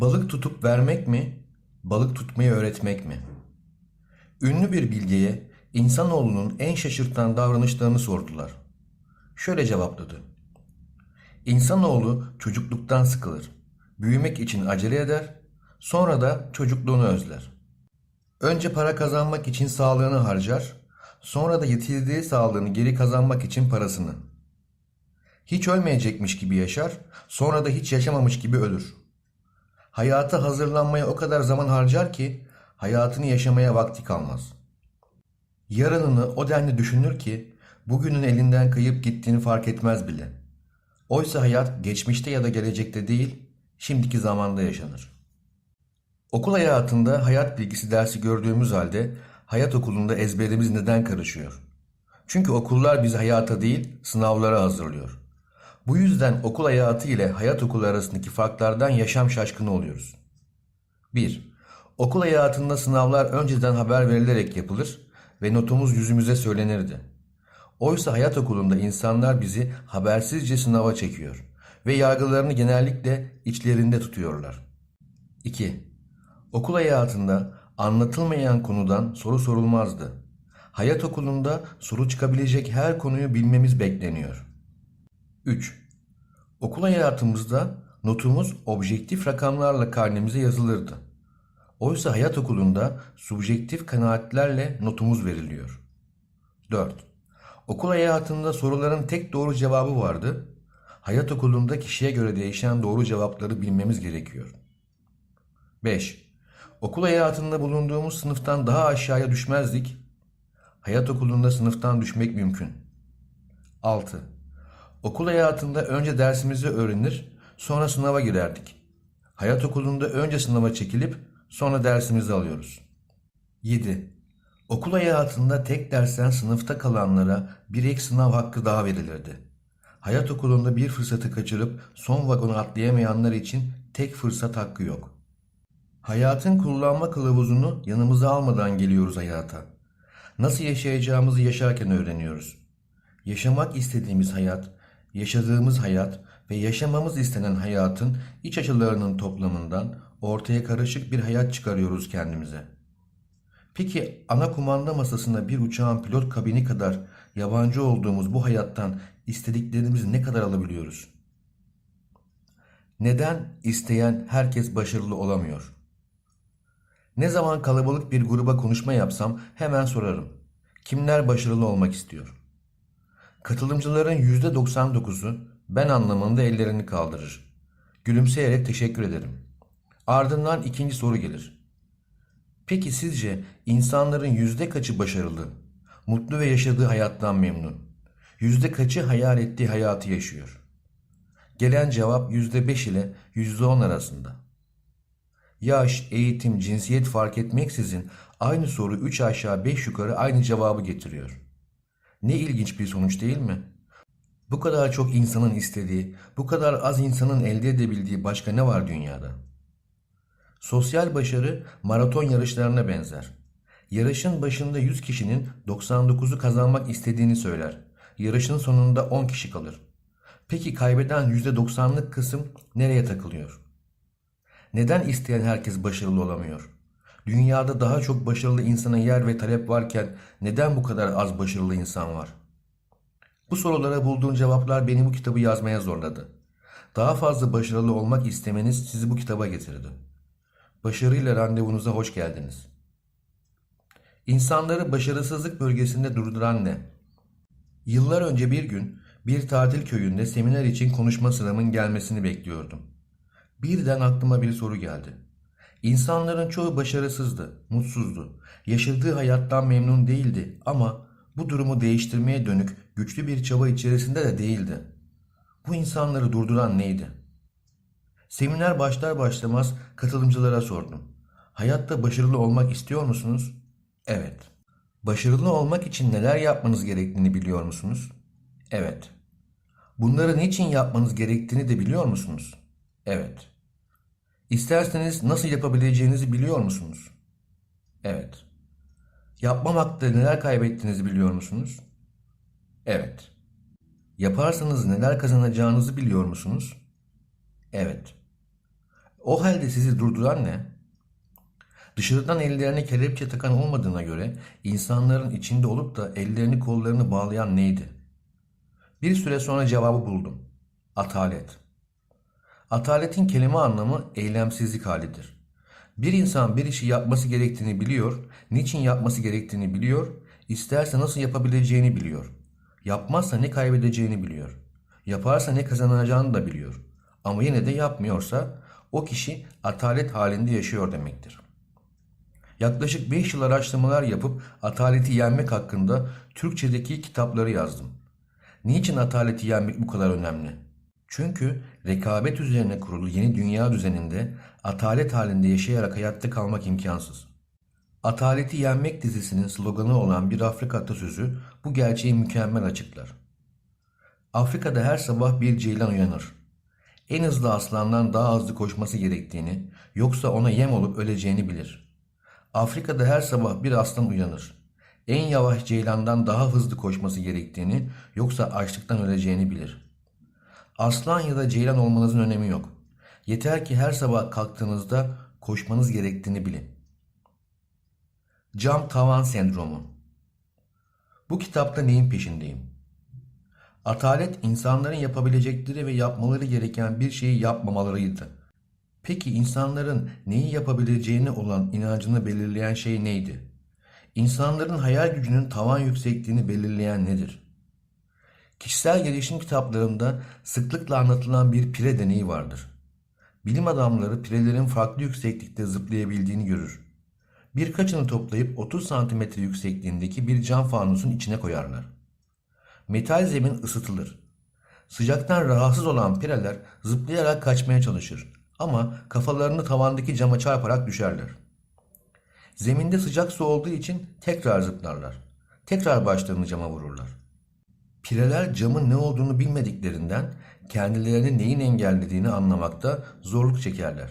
Balık tutup vermek mi, balık tutmayı öğretmek mi? Ünlü bir bilgeye insanoğlunun en şaşırtan davranışlarını sordular. Şöyle cevapladı. İnsanoğlu çocukluktan sıkılır. Büyümek için acele eder, sonra da çocukluğunu özler. Önce para kazanmak için sağlığını harcar, sonra da yitirdiği sağlığını geri kazanmak için parasını. Hiç ölmeyecekmiş gibi yaşar, sonra da hiç yaşamamış gibi ölür. Hayata hazırlanmaya o kadar zaman harcar ki hayatını yaşamaya vakti kalmaz. Yarınını o denli düşünür ki bugünün elinden kayıp gittiğini fark etmez bile. Oysa hayat geçmişte ya da gelecekte değil, şimdiki zamanda yaşanır. Okul hayatında hayat bilgisi dersi gördüğümüz halde hayat okulunda ezberimiz neden karışıyor? Çünkü okullar bizi hayata değil, sınavlara hazırlıyor. Bu yüzden okul hayatı ile hayat okulu arasındaki farklardan yaşam şaşkını oluyoruz. 1. Okul hayatında sınavlar önceden haber verilerek yapılır ve notumuz yüzümüze söylenirdi. Oysa hayat okulunda insanlar bizi habersizce sınava çekiyor ve yargılarını genellikle içlerinde tutuyorlar. 2. Okul hayatında anlatılmayan konudan soru sorulmazdı. Hayat okulunda soru çıkabilecek her konuyu bilmemiz bekleniyor. 3. Okul hayatımızda notumuz objektif rakamlarla karnemize yazılırdı. Oysa hayat okulunda subjektif kanaatlerle notumuz veriliyor. 4. Okul hayatında soruların tek doğru cevabı vardı. Hayat okulunda kişiye göre değişen doğru cevapları bilmemiz gerekiyor. 5. Okul hayatında bulunduğumuz sınıftan daha aşağıya düşmezdik. Hayat okulunda sınıftan düşmek mümkün. 6. Okul hayatında önce dersimizi öğrenir, sonra sınava girerdik. Hayat okulunda önce sınava çekilip sonra dersimizi alıyoruz. 7. Okul hayatında tek dersten sınıfta kalanlara bir ek sınav hakkı daha verilirdi. Hayat okulunda bir fırsatı kaçırıp son vagona atlayamayanlar için tek fırsat hakkı yok. Hayatın kullanma kılavuzunu yanımıza almadan geliyoruz hayata. Nasıl yaşayacağımızı yaşarken öğreniyoruz. Yaşamak istediğimiz hayat, yaşadığımız hayat ve yaşamamız istenen hayatın iç açılarının toplamından ortaya karışık bir hayat çıkarıyoruz kendimize. Peki ana kumanda masasında bir uçağın pilot kabini kadar yabancı olduğumuz bu hayattan istediklerimizi ne kadar alabiliyoruz? Neden isteyen herkes başarılı olamıyor? Ne zaman kalabalık bir gruba konuşma yapsam hemen sorarım. Kimler başarılı olmak istiyor? Katılımcıların %99'u ben anlamında ellerini kaldırır. Gülümseyerek teşekkür ederim. Ardından ikinci soru gelir. Peki sizce insanların yüzde kaçı başarılı, mutlu ve yaşadığı hayattan memnun? Yüzde kaçı hayal ettiği hayatı yaşıyor? Gelen cevap yüzde beş ile yüzde on arasında. Yaş, eğitim, cinsiyet fark etmeksizin aynı soru üç aşağı beş yukarı aynı cevabı getiriyor. Ne ilginç bir sonuç değil mi? Bu kadar çok insanın istediği, bu kadar az insanın elde edebildiği başka ne var dünyada? Sosyal başarı maraton yarışlarına benzer. Yarışın başında 100 kişinin 99'u kazanmak istediğini söyler. Yarışın sonunda 10 kişi kalır. Peki kaybeden %90'lık kısım nereye takılıyor? Neden isteyen herkes başarılı olamıyor? Dünyada daha çok başarılı insana yer ve talep varken neden bu kadar az başarılı insan var? Bu sorulara bulduğun cevaplar beni bu kitabı yazmaya zorladı. Daha fazla başarılı olmak istemeniz sizi bu kitaba getirdi. Başarıyla randevunuza hoş geldiniz. İnsanları başarısızlık bölgesinde durduran ne? Yıllar önce bir gün bir tatil köyünde seminer için konuşma sıramın gelmesini bekliyordum. Birden aklıma bir soru geldi. İnsanların çoğu başarısızdı, mutsuzdu. Yaşadığı hayattan memnun değildi ama bu durumu değiştirmeye dönük güçlü bir çaba içerisinde de değildi. Bu insanları durduran neydi? Seminer başlar başlamaz katılımcılara sordum. Hayatta başarılı olmak istiyor musunuz? Evet. Başarılı olmak için neler yapmanız gerektiğini biliyor musunuz? Evet. Bunları niçin yapmanız gerektiğini de biliyor musunuz? Evet. İsterseniz nasıl yapabileceğinizi biliyor musunuz? Evet. Yapmamakta neler kaybettiğinizi biliyor musunuz? Evet. Yaparsanız neler kazanacağınızı biliyor musunuz? Evet. O halde sizi durduran ne? Dışarıdan ellerine kelepçe takan olmadığına göre insanların içinde olup da ellerini kollarını bağlayan neydi? Bir süre sonra cevabı buldum. Atalet. Ataletin kelime anlamı eylemsizlik halidir. Bir insan bir işi yapması gerektiğini biliyor, niçin yapması gerektiğini biliyor, isterse nasıl yapabileceğini biliyor. Yapmazsa ne kaybedeceğini biliyor. Yaparsa ne kazanacağını da biliyor. Ama yine de yapmıyorsa o kişi atalet halinde yaşıyor demektir. Yaklaşık 5 yıl araştırmalar yapıp ataleti yenmek hakkında Türkçedeki kitapları yazdım. Niçin ataleti yenmek bu kadar önemli? Çünkü rekabet üzerine kurulu yeni dünya düzeninde atalet halinde yaşayarak hayatta kalmak imkansız. Ataleti Yenmek dizisinin sloganı olan bir Afrika atasözü bu gerçeği mükemmel açıklar. Afrika'da her sabah bir ceylan uyanır. En hızlı aslandan daha hızlı koşması gerektiğini, yoksa ona yem olup öleceğini bilir. Afrika'da her sabah bir aslan uyanır. En yavaş ceylandan daha hızlı koşması gerektiğini, yoksa açlıktan öleceğini bilir. Aslan ya da ceylan olmanızın önemi yok. Yeter ki her sabah kalktığınızda koşmanız gerektiğini bilin. Cam tavan sendromu. Bu kitapta neyin peşindeyim? Atalet insanların yapabilecekleri ve yapmaları gereken bir şeyi yapmamalarıydı. Peki insanların neyi yapabileceğine olan inancını belirleyen şey neydi? İnsanların hayal gücünün tavan yüksekliğini belirleyen nedir? Kişisel gelişim kitaplarında sıklıkla anlatılan bir pire deneyi vardır. Bilim adamları pirelerin farklı yükseklikte zıplayabildiğini görür. Birkaçını toplayıp 30 santimetre yüksekliğindeki bir cam fanusun içine koyarlar. Metal zemin ısıtılır. Sıcaktan rahatsız olan pireler zıplayarak kaçmaya çalışır ama kafalarını tavandaki cama çarparak düşerler. Zeminde sıcak su olduğu için tekrar zıplarlar. Tekrar başlarını cama vururlar. Pireler camın ne olduğunu bilmediklerinden kendilerini neyin engellediğini anlamakta zorluk çekerler.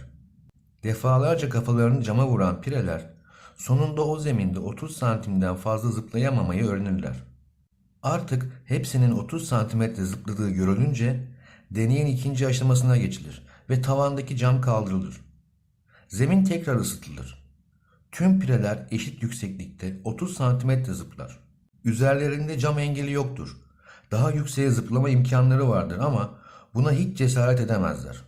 Defalarca kafalarını cama vuran pireler sonunda o zeminde 30 santimden fazla zıplayamamayı öğrenirler. Artık hepsinin 30 santimetre zıpladığı görülünce deneyin ikinci aşamasına geçilir ve tavandaki cam kaldırılır. Zemin tekrar ısıtılır. Tüm pireler eşit yükseklikte 30 santimetre zıplar. Üzerlerinde cam engeli yoktur. Daha yükseğe zıplama imkanları vardır ama buna hiç cesaret edemezler.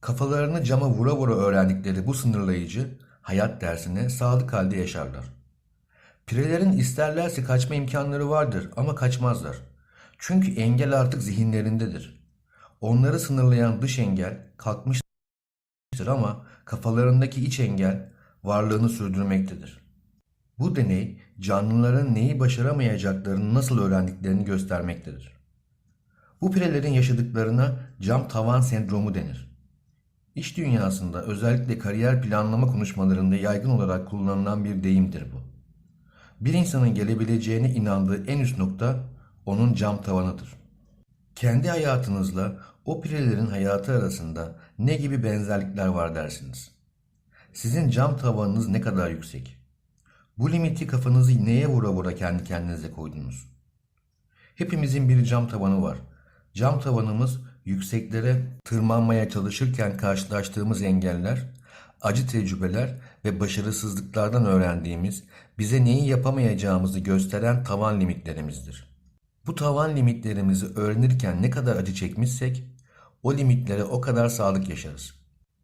Kafalarını cama vura vura öğrendikleri bu sınırlayıcı hayat dersine sadık halde yaşarlar. Pirelerin isterlerse kaçma imkanları vardır ama kaçmazlar. Çünkü engel artık zihinlerindedir. Onları sınırlayan dış engel kalkmıştır ama kafalarındaki iç engel varlığını sürdürmektedir. Bu deney canlıların neyi başaramayacaklarını nasıl öğrendiklerini göstermektedir. Bu pirelerin yaşadıklarına cam tavan sendromu denir. İş dünyasında özellikle kariyer planlama konuşmalarında yaygın olarak kullanılan bir deyimdir bu. Bir insanın gelebileceğine inandığı en üst nokta onun cam tavanıdır. Kendi hayatınızla o pirelerin hayatı arasında ne gibi benzerlikler var dersiniz? Sizin cam tavanınız ne kadar yüksek? Bu limiti kafanızı neye vura vura kendi kendinize koydunuz? Hepimizin bir cam tavanı var. Cam tavanımız yükseklere tırmanmaya çalışırken karşılaştığımız engeller, acı tecrübeler ve başarısızlıklardan öğrendiğimiz, bize neyi yapamayacağımızı gösteren tavan limitlerimizdir. Bu tavan limitlerimizi öğrenirken ne kadar acı çekmişsek, o limitlere o kadar sadık yaşarız.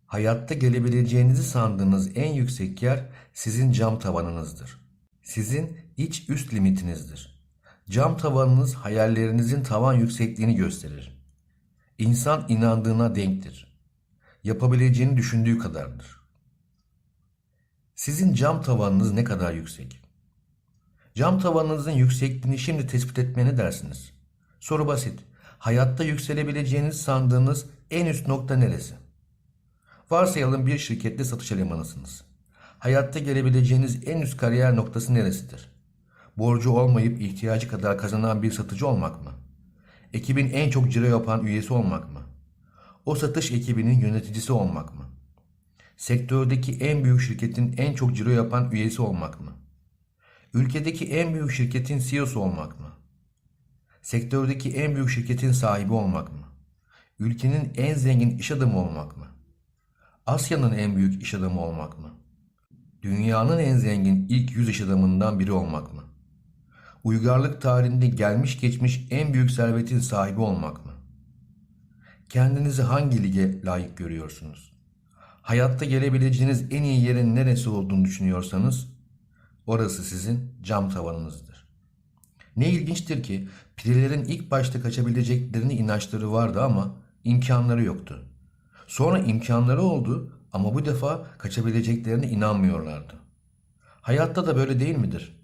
Hayatta gelebileceğinizi sandığınız en yüksek yer sizin cam tavanınızdır. Sizin iç üst limitinizdir. Cam tavanınız hayallerinizin tavan yüksekliğini gösterir. İnsan inandığına denktir. Yapabileceğini düşündüğü kadardır. Sizin cam tavanınız ne kadar yüksek? Cam tavanınızın yüksekliğini şimdi tespit etmeye ne dersiniz? Soru basit. Hayatta yükselebileceğinizi sandığınız en üst nokta neresi? Varsayalım bir şirkette satış elemanısınız. Hayatta gelebileceğiniz en üst kariyer noktası neresidir? Borcu olmayıp ihtiyacı kadar kazanan bir satıcı olmak mı? Ekibin en çok ciro yapan üyesi olmak mı? O satış ekibinin yöneticisi olmak mı? Sektördeki en büyük şirketin en çok ciro yapan üyesi olmak mı? Ülkedeki en büyük şirketin CEO'su olmak mı? Sektördeki en büyük şirketin sahibi olmak mı? Ülkenin en zengin iş adamı olmak mı? Asya'nın en büyük iş adamı olmak mı? Dünyanın en zengin ilk 100 iş adamından biri olmak mı? Uygarlık tarihinde gelmiş geçmiş en büyük servetin sahibi olmak mı? Kendinizi hangi lige layık görüyorsunuz? Hayatta gelebileceğiniz en iyi yerin neresi olduğunu düşünüyorsanız orası sizin cam tavanınızdır. Ne ilginçtir ki pirelerin ilk başta kaçabileceklerini inançları vardı ama imkanları yoktu. Sonra imkanları oldu ama bu defa kaçabileceklerine inanmıyorlardı. Hayatta da böyle değil midir?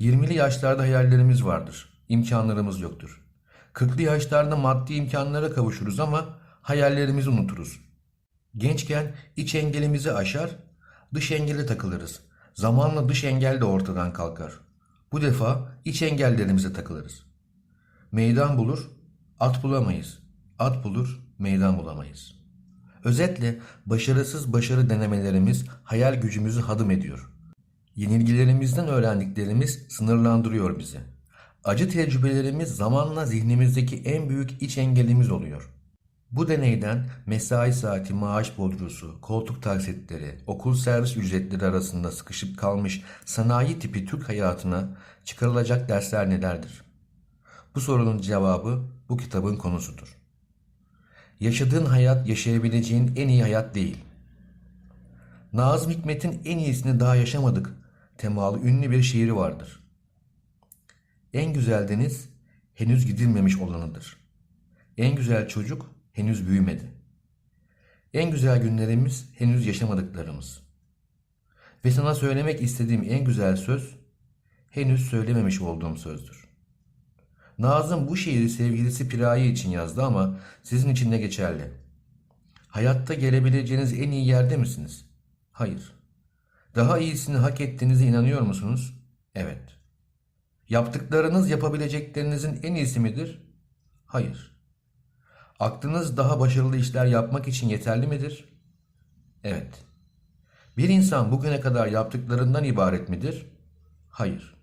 20'li yaşlarda hayallerimiz vardır, imkanlarımız yoktur. 40'lı yaşlarda maddi imkanlara kavuşuruz ama hayallerimizi unuturuz. Gençken iç engelimizi aşar, dış engele takılırız. Zamanla dış engel de ortadan kalkar. Bu defa iç engellerimize takılırız. Meydan bulur, at bulamayız. At bulur, meydan bulamayız. Özetle başarısız başarı denemelerimiz hayal gücümüzü hadım ediyor. Yenilgilerimizden öğrendiklerimiz sınırlandırıyor bizi. Acı tecrübelerimiz zamanla zihnimizdeki en büyük iç engelimiz oluyor. Bu deneyden mesai saati, maaş bodrusu, koltuk taksitleri, okul servis ücretleri arasında sıkışıp kalmış sanayi tipi Türk hayatına çıkarılacak dersler nelerdir? Bu sorunun cevabı bu kitabın konusudur. Yaşadığın hayat yaşayabileceğin en iyi hayat değil. Nazım Hikmet'in en iyisini daha yaşamadık temalı ünlü bir şiiri vardır. En güzel deniz henüz gidilmemiş olanıdır. En güzel çocuk henüz büyümedi. En güzel günlerimiz henüz yaşamadıklarımız. Ve sana söylemek istediğim en güzel söz henüz söylememiş olduğum sözdür. Nazım bu şiiri sevgilisi Piraye için yazdı ama sizin için ne geçerli? Hayatta gelebileceğiniz en iyi yerde misiniz? Hayır. Daha iyisini hak ettiğinize inanıyor musunuz? Evet. Yaptıklarınız yapabileceklerinizin en iyisi midir? Hayır. Aklınız daha başarılı işler yapmak için yeterli midir? Evet. Bir insan bugüne kadar yaptıklarından ibaret midir? Hayır.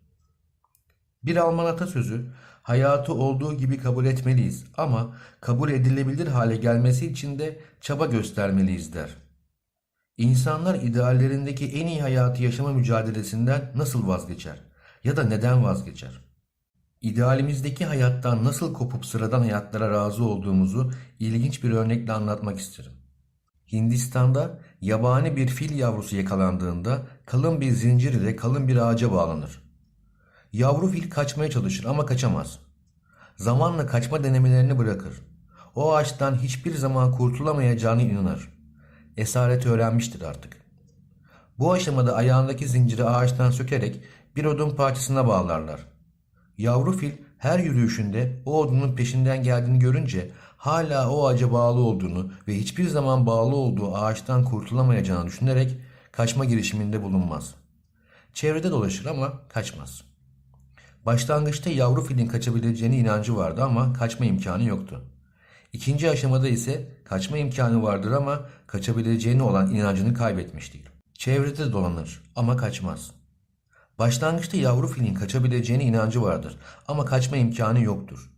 Bir Alman atasözü, hayatı olduğu gibi kabul etmeliyiz ama kabul edilebilir hale gelmesi için de çaba göstermeliyiz der. İnsanlar ideallerindeki en iyi hayatı yaşama mücadelesinden nasıl vazgeçer? Ya da neden vazgeçer? İdealimizdeki hayattan nasıl kopup sıradan hayatlara razı olduğumuzu ilginç bir örnekle anlatmak isterim. Hindistan'da yabani bir fil yavrusu yakalandığında kalın bir zincir ile kalın bir ağaca bağlanır. Yavru fil kaçmaya çalışır ama kaçamaz. Zamanla kaçma denemelerini bırakır. O ağaçtan hiçbir zaman kurtulamayacağını inanır. Esareti öğrenmiştir artık. Bu aşamada ayağındaki zinciri ağaçtan sökerek bir odun parçasına bağlarlar. Yavru fil her yürüyüşünde o odunun peşinden geldiğini görünce hala o ağaca bağlı olduğunu ve hiçbir zaman bağlı olduğu ağaçtan kurtulamayacağını düşünerek kaçma girişiminde bulunmaz. Çevrede dolaşır ama kaçmaz. Başlangıçta yavru filin kaçabileceğine inancı vardı ama kaçma imkanı yoktu. İkinci aşamada ise kaçma imkanı vardır ama kaçabileceğine olan inancını kaybetmiştir. Çevrede dolanır ama kaçmaz. Başlangıçta yavru filin kaçabileceğine inancı vardır ama kaçma imkanı yoktur.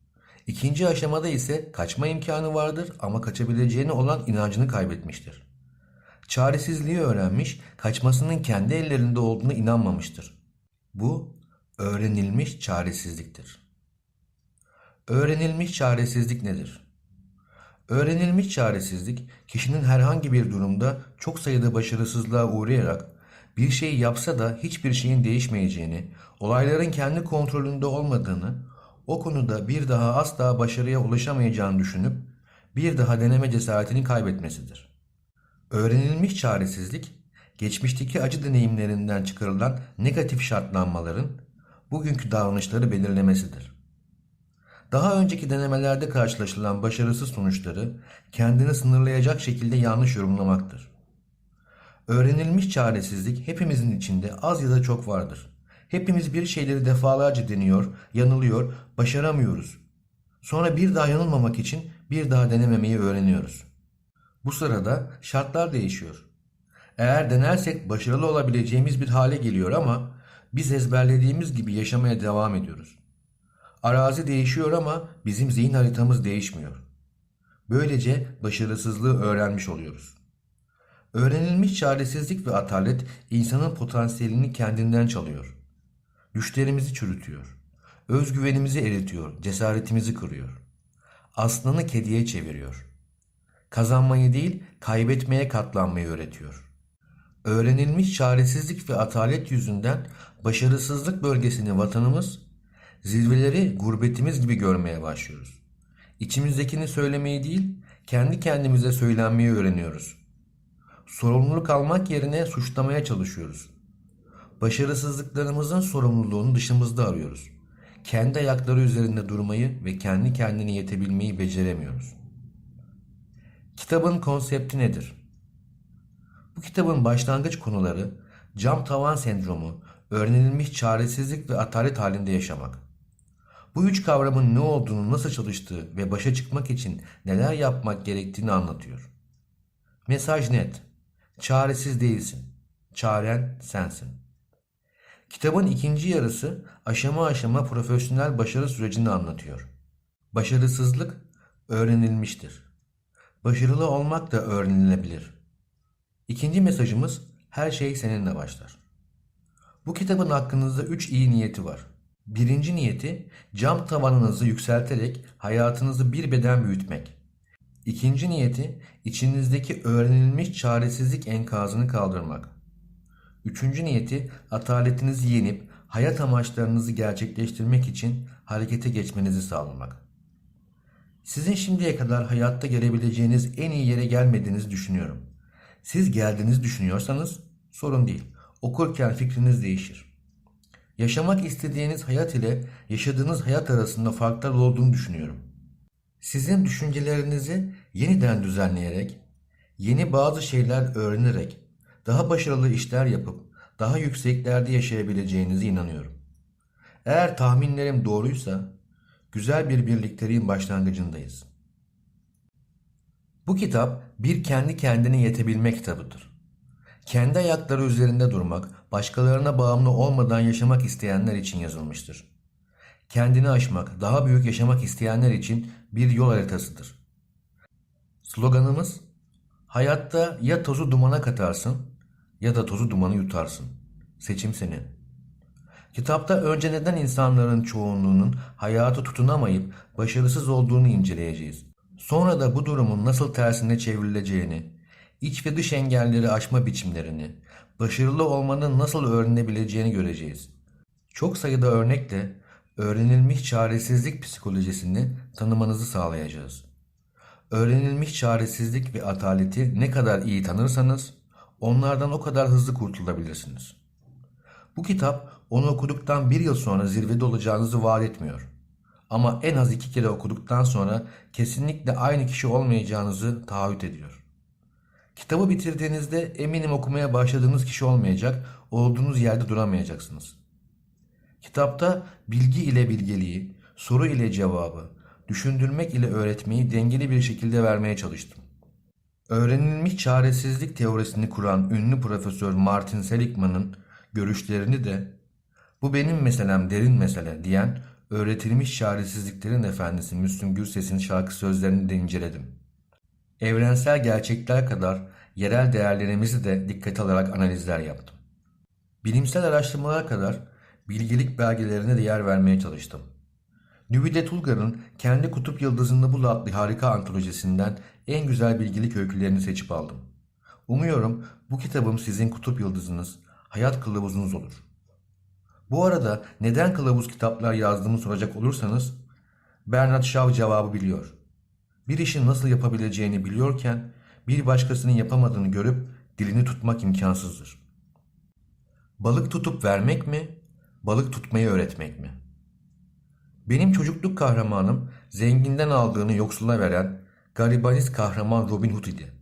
İkinci aşamada ise kaçma imkanı vardır ama kaçabileceğine olan inancını kaybetmiştir. Çaresizliği öğrenmiş, kaçmasının kendi ellerinde olduğuna inanmamıştır. Bu öğrenilmiş çaresizliktir. Öğrenilmiş çaresizlik nedir? Öğrenilmiş çaresizlik, kişinin herhangi bir durumda çok sayıda başarısızlığa uğrayarak bir şey yapsa da hiçbir şeyin değişmeyeceğini, olayların kendi kontrolünde olmadığını, o konuda bir daha asla başarıya ulaşamayacağını düşünüp bir daha deneme cesaretini kaybetmesidir. Öğrenilmiş çaresizlik, geçmişteki acı deneyimlerinden çıkarılan negatif şartlanmaların bugünkü davranışları belirlemesidir. Daha önceki denemelerde karşılaşılan başarısız sonuçları kendini sınırlayacak şekilde yanlış yorumlamaktır. Öğrenilmiş çaresizlik hepimizin içinde az ya da çok vardır. Hepimiz bir şeyleri defalarca deniyor, yanılıyor, başaramıyoruz. Sonra bir daha yanılmamak için bir daha denememeyi öğreniyoruz. Bu sırada şartlar değişiyor. Eğer denersek başarılı olabileceğimiz bir hale geliyor ama biz ezberlediğimiz gibi yaşamaya devam ediyoruz. Arazi değişiyor ama bizim zihin haritamız değişmiyor. Böylece başarısızlığı öğrenmiş oluyoruz. Öğrenilmiş çaresizlik ve atalet insanın potansiyelini kendinden çalıyor. Düşlerimizi çürütüyor. Özgüvenimizi eritiyor, cesaretimizi kırıyor. Aslanı kediye çeviriyor. Kazanmayı değil, kaybetmeye katlanmayı öğretiyor. Öğrenilmiş çaresizlik ve atalet yüzünden başarısızlık bölgesini vatanımız, zirveleri gurbetimiz gibi görmeye başlıyoruz. İçimizdekini söylemeyi değil, kendi kendimize söylenmeyi öğreniyoruz. Sorumluluk almak yerine suçlamaya çalışıyoruz. Başarısızlıklarımızın sorumluluğunu dışımızda arıyoruz. Kendi ayakları üzerinde durmayı ve kendi kendine yetebilmeyi beceremiyoruz. Kitabın konsepti nedir? Bu kitabın başlangıç konuları cam tavan sendromu, öğrenilmiş çaresizlik ve atalet halinde yaşamak. Bu üç kavramın ne olduğunu, nasıl çalıştığı ve başa çıkmak için neler yapmak gerektiğini anlatıyor. Mesaj net. Çaresiz değilsin. Çaren sensin. Kitabın ikinci yarısı aşama aşama profesyonel başarı sürecini anlatıyor. Başarısızlık öğrenilmiştir. Başarılı olmak da öğrenilebilir. İkinci mesajımız her şey seninle başlar. Bu kitabın hakkınızda üç iyi niyeti var. Birinci niyeti cam tavanınızı yükselterek hayatınızı bir beden büyütmek. İkinci niyeti içinizdeki öğrenilmiş çaresizlik enkazını kaldırmak. Üçüncü niyeti ataletinizi yenip hayat amaçlarınızı gerçekleştirmek için harekete geçmenizi sağlamak. Sizin şimdiye kadar hayatta gelebileceğiniz en iyi yere gelmediğinizi düşünüyorum. Siz geldiğinizi düşünüyorsanız sorun değil. Okurken fikriniz değişir. Yaşamak istediğiniz hayat ile yaşadığınız hayat arasında farklar olduğunu düşünüyorum. Sizin düşüncelerinizi yeniden düzenleyerek, yeni bazı şeyler öğrenerek, daha başarılı işler yapıp daha yükseklerde yaşayabileceğinize inanıyorum. Eğer tahminlerim doğruysa güzel bir birlikteliğin başlangıcındayız. Bu kitap bir kendi kendine yetebilme kitabıdır. Kendi ayakları üzerinde durmak, başkalarına bağımlı olmadan yaşamak isteyenler için yazılmıştır. Kendini aşmak, daha büyük yaşamak isteyenler için bir yol haritasıdır. Sloganımız Hayatta ya tozu dumana katarsın ya da tozu dumanı yutarsın. Seçim senin. Kitapta önce neden insanların çoğunluğunun hayatı tutunamayıp başarısız olduğunu inceleyeceğiz. Sonra da bu durumun nasıl tersine çevrileceğini, iç ve dış engelleri aşma biçimlerini, başarılı olmanın nasıl öğrenebileceğini göreceğiz. Çok sayıda örnekle öğrenilmiş çaresizlik psikolojisini tanımanızı sağlayacağız. Öğrenilmiş çaresizlik ve ataleti ne kadar iyi tanırsanız onlardan o kadar hızlı kurtulabilirsiniz. Bu kitap onu okuduktan bir yıl sonra zirvede olacağınızı vaat etmiyor. Ama en az iki kere okuduktan sonra kesinlikle aynı kişi olmayacağınızı taahhüt ediyor. Kitabı bitirdiğinizde eminim okumaya başladığınız kişi olmayacak, olduğunuz yerde duramayacaksınız. Kitapta bilgi ile bilgeliği, soru ile cevabı, düşündürmek ile öğretmeyi dengeli bir şekilde vermeye çalıştım. Öğrenilmiş çaresizlik teorisini kuran ünlü profesör Martin Seligman'ın görüşlerini de bu benim meselem derin mesele diyen öğretilmiş çaresizliklerin efendisi Müslüm Gürses'in şarkı sözlerini de inceledim. Evrensel gerçekler kadar yerel değerlerimizi de dikkate alarak analizler yaptım. Bilimsel araştırmalar kadar bilgelik belgelerine de yer vermeye çalıştım. Nüvide Tulgar'ın kendi kutup yıldızında bul adlı harika antolojisinden en güzel bilgilik öykülerini seçip aldım. Umuyorum bu kitabım sizin kutup yıldızınız, hayat kılavuzunuz olur. Bu arada neden kılavuz kitaplar yazdığımı soracak olursanız Bernard Shaw cevabı biliyor. Bir işin nasıl yapabileceğini biliyorken bir başkasının yapamadığını görüp dilini tutmak imkansızdır. Balık tutup vermek mi, balık tutmayı öğretmek mi? Benim çocukluk kahramanım zenginden aldığını yoksula veren garibanist kahraman Robin Hood idi.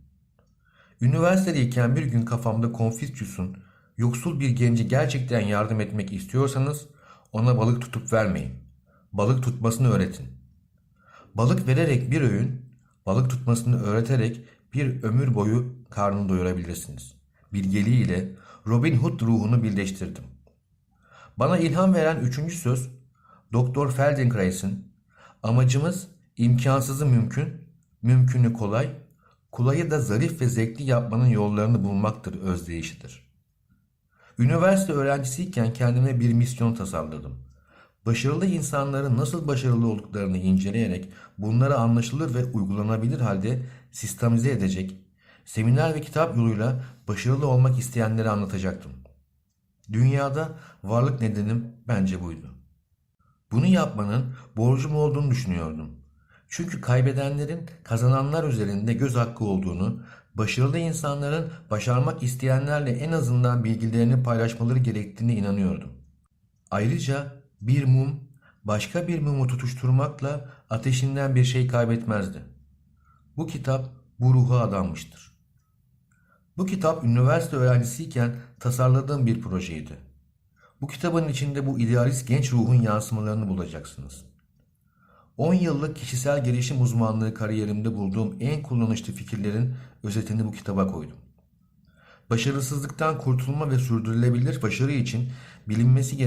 Üniversitedeyken bir gün kafamda Confucius'un yoksul bir gence gerçekten yardım etmek istiyorsanız ona balık tutup vermeyin. Balık tutmasını öğretin. Balık vererek bir öğün, balık tutmasını öğreterek bir ömür boyu karnını doyurabilirsiniz. Bilgeliğiyle Robin Hood ruhunu birleştirdim. Bana ilham veren üçüncü söz Doktor Feldenkrais'in amacımız imkansızı mümkün, mümkünü kolay, Kolayı da zarif ve zevkli yapmanın yollarını bulmaktır özdeyişidir. Üniversite öğrencisiyken kendime bir misyon tasarladım. Başarılı insanların nasıl başarılı olduklarını inceleyerek bunları anlaşılır ve uygulanabilir halde sistemize edecek, seminer ve kitap yoluyla başarılı olmak isteyenlere anlatacaktım. Dünyada varlık nedenim bence buydu. Bunu yapmanın borcum olduğunu düşünüyordum. Çünkü kaybedenlerin kazananlar üzerinde göz hakkı olduğunu, başarılı insanların başarmak isteyenlerle en azından bilgilerini paylaşmaları gerektiğine inanıyordum. Ayrıca bir mum başka bir mumu tutuşturmakla ateşinden bir şey kaybetmezdi. Bu kitap bu ruha adanmıştır. Bu kitap üniversite öğrencisiyken tasarladığım bir projeydi. Bu kitabın içinde bu idealist genç ruhun yansımalarını bulacaksınız. 10 yıllık kişisel gelişim uzmanlığı kariyerimde bulduğum en kullanışlı fikirlerin özetini bu kitaba koydum. Başarısızlıktan kurtulma ve sürdürülebilir başarı için bilinmesi gereken